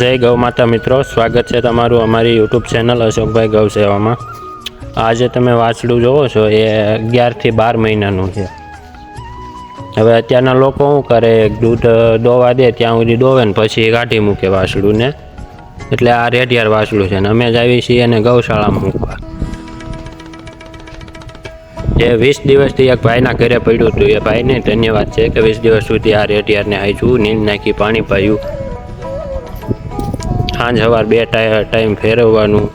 જય ગૌ માતા મિત્રો, સ્વાગત છે તમારું અમારી યુટ્યુબ ચેનલ અશોકભાઈ ગૌ સેવામાં. આજે તમે વાછડું જોવો છો, એ અગિયારથી બાર મહિનાનું છે. હવે અત્યારના લોકો શું કરે, દૂધ દોવા દે, ત્યાં સુધી દોવે ને પછી કાઢી મૂકે વાછડુંને એટલે આ રેઢિયાર વાછડું છે ને, અમે જ આવી છીએ એને ગૌશાળામાં મૂકવા. એ વીસ દિવસથી એક ભાઈના ઘરે પડ્યું હતું, એ ભાઈને ધન્યવાદ છે કે વીસ દિવસ સુધી આ રેડિયારને હાંચ્યું નીંદ નાખી, પાણી પાયું. સાંજ સવાર બે ટાઈ- ટાઈમ ફેરવવાનું.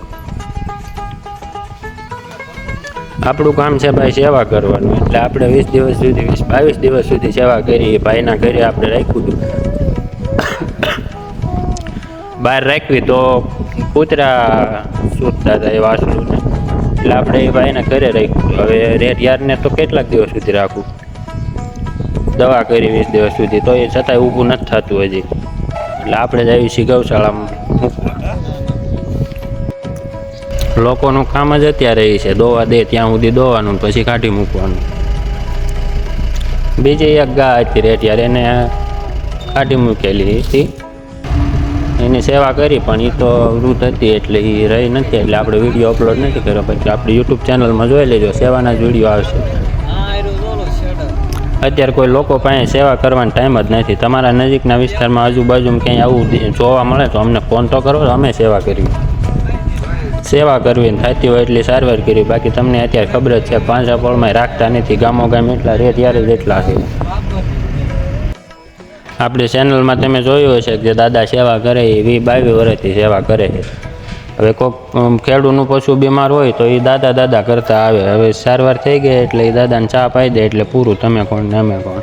આપણું કામ છે ભાઈ સેવા કરવાનું. એટલે આપણે વીસ દિવસ સુધી, વીસ બાવીસ દિવસ સુધી સેવા કરી ભાઈના ઘરે આપણે રાખ્યું હતું. બહાર રાખવી તો કૂતરા સૂટતા હતા એ વાસણું એટલે આપણે એ ભાઈને ઘરે રાખ્યું. હવે રેડ યારને તો કેટલાક દિવસ સુધી રાખવું દવા કરી વીસ દિવસ સુધી. તો એ છતાંય ઊભું નથી થતું હજી. એટલે આપણે જ આવી છીએ ગૌશાળામાં મૂકવા. લોકોનું કામ જ અત્યારે એ છે, દોવા દે ત્યાં સુધી દોવાનું પછી કાઢી મૂકવાનું. બીજી એક ગા હતી રેટિયાર એને કાઢી મૂકેલી હતી. એની સેવા કરી, પણ એ તો વૃદ્ધ હતી એટલે એ રહી નથી, એટલે આપણે વીડિયો અપલોડ નથી કર્યો. પછી આપણે યુટ્યુબ ચેનલમાં જોઈ લેજો, સેવાના જ વીડિયો આવશે. અત્યારે કોઈ લોકો પાસે સેવા કરવાનો ટાઈમ જ નથી. તમારા નજીકના વિસ્તારમાં આજુબાજુમાં ક્યાંય આવું જોવા મળે તો અમને ફોન તો કરો, અમે સેવા કરવી સેવા કરવી થતી હોય એટલી સારવાર કરી બાકી તમને અત્યારે ખબર જ છે પાંચા પળમાં રાખતા નથી. ગામો ગામ એટલા રેટ ત્યારે જ એટલા છે. આપણી ચેનલમાં તમે જોયું હશે કે દાદા સેવા કરે, એ વી બાવી વર્ષથી સેવા કરે છે. હવે કોઈક ખેડૂતનું પશુ બીમાર હોય તો એ દાદા દાદા કરતા આવે. હવે સારવાર થઈ ગઈ એટલે એ દાદાને ચા પાઈ દે એટલે પૂરું, તમે કોણ અમે કોણ.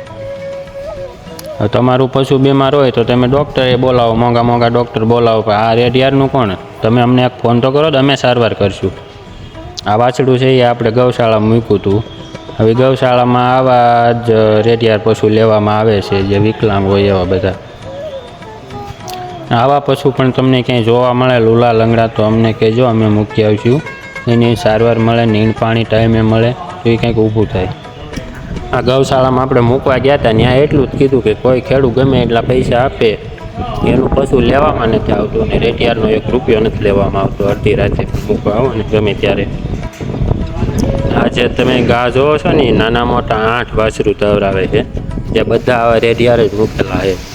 તમારું પશુ બીમાર હોય તો તમે ડૉક્ટરે બોલાવો, મોંઘા મોંઘા ડૉક્ટર બોલાવો, પણ આ રેડિયારનું કોણ? તમે અમને એક ફોન તો કરો તો અમે સારવાર કરશું. આ વાછડું છે એ આપણે ગૌશાળામાં મૂક્યું હતું. હવે ગૌશાળામાં આવા જ રેડિયાર પશુ લેવામાં આવે છે, જે વિકલાંગ હોય એવા બધા. આવા પશુ પણ તમને ક્યાંય જોવા મળે, લૂલા લંગડા તો અમને કહેજો, અમે મૂકી આવીશું. એની સારવાર મળે, નીણ પાણી ટાઈમે મળે, તો એ કંઈક ઊભું થાય. આ ગૌશાળામાં આપણે મૂકવા ગયા હતા, ત્યાં એટલું જ કીધું કે કોઈ ખેડૂત ગમે એટલા પૈસા આપે, એનું પશુ લેવામાં નથી આવતું અને રેટિયારનો એક રૂપિયો નથી લેવામાં આવતો, અડધી રાતે મૂકવા આવો ને ગમે ત્યારે. આજે તમે ગા જોવો છો ને નાના મોટા આઠ વાછરું તવરાવે છે, જે બધા આવા રેડિયારે જ મૂકેલા છે.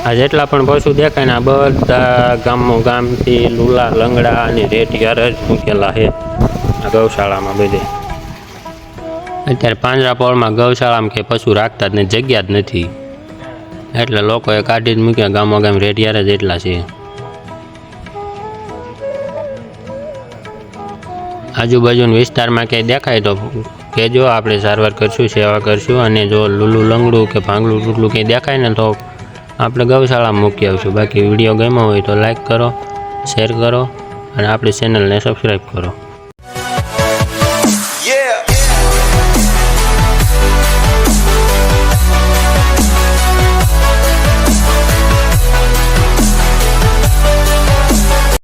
આ જેટલા પણ પશુ દેખાય ને આ બધા ગામો ગામથી લૂલા, લંગડા અને રેટિયાર જ મૂકેલા છે. આ ગૌશાળામાં બધે. અત્યારે પાંજરાપોળમાં ગૌશાળામાં કે પશુ રાખતા જ નથી, જગ્યા જ નથી. એટલે લોકોએ કાઢી જ મૂક્યા ગામો ગામ રેડિયાર જ એટલા છે. આજુબાજુના વિસ્તારમાં ક્યાંય દેખાય તો કહેજો, આપણે સારવાર કરશું, સેવા કરશું, અને જો લૂલું, લંગડું કે ભાંગલું ટૂટલું કંઈ દેખાય ને તો આપણે ગૌશાળામાં મૂકી આવશું. બાકી વીડિયો ગમ્યો હોય તો લાઈક કરો શેર કરો, અને આપણી ચેનલને સબસ્ક્રાઈબ કરો.